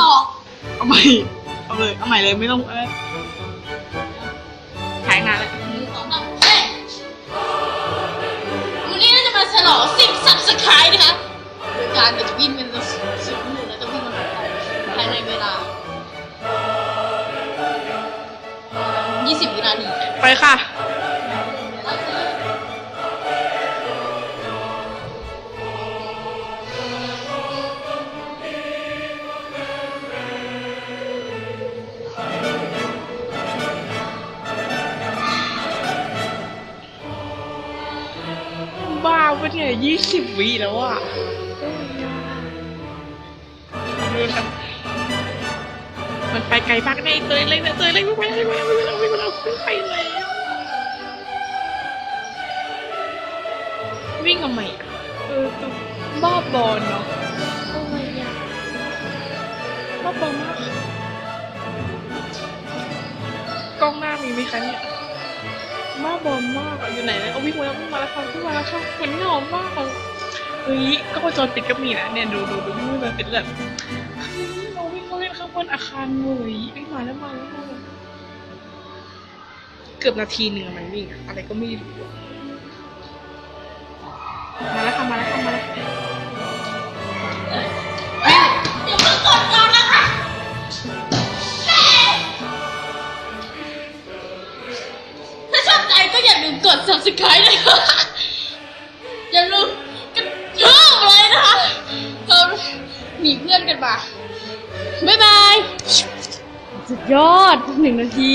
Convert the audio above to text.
หรอก เอาใหม่ เอาเลย เอาใหม่เลยไม่ต้องเอ้ยถ่ายงานแล้วหนึ่งสองสามเฮ้ยวันนี้เราจะมาฉลองสิบสับสกายนะคะโดยการจะวิ่งเป็นสิบหมื่นแล้วจะวิ่งมาภายในเวลายี่สิบวินาที ไปค่ะ ปะเนี่ยยี่สิบวิแล้วอะดูครับมันไปไกลมากในเตยเลยนะเตยเลยไม่ไปเลยไม่ไปเลยไม่ไปเลยไม่ไปเลยวิ่งทำไมเออตัวบ้าบอลเนาะโอ้ยอะบ้าบอลมากกล้องหน้ามีไหมคะเนี่ย บ้าบอมมากอะอยู่ไหนนะเอาวิ่งมาแล้ววิ่งมาแล้วค่ะวิ่งมาแล้วค่ะเหมือนเหงามากอะเฮ้ยก็โจอปิดก็มีนะเนี่ยดูดูดูวิ่งมาเป็นแบบเฮ้ยเราวิ่งมาเล่นข้างบนอาคารเลยวิ่งมาแล้วมาแล้วมาแล้วเกือบนาทีหนึ่งอะมันวิ่งอะอะไรก็ไม่รู้มาแล้วค่ะมาแล้ว อย่าลืมกด subscribe นะคะอย่าลืมกระทืบเลยนะคะเราหนีเพื่อนกันมา บ๊ายบาย สุดยอดหนึ่งนาที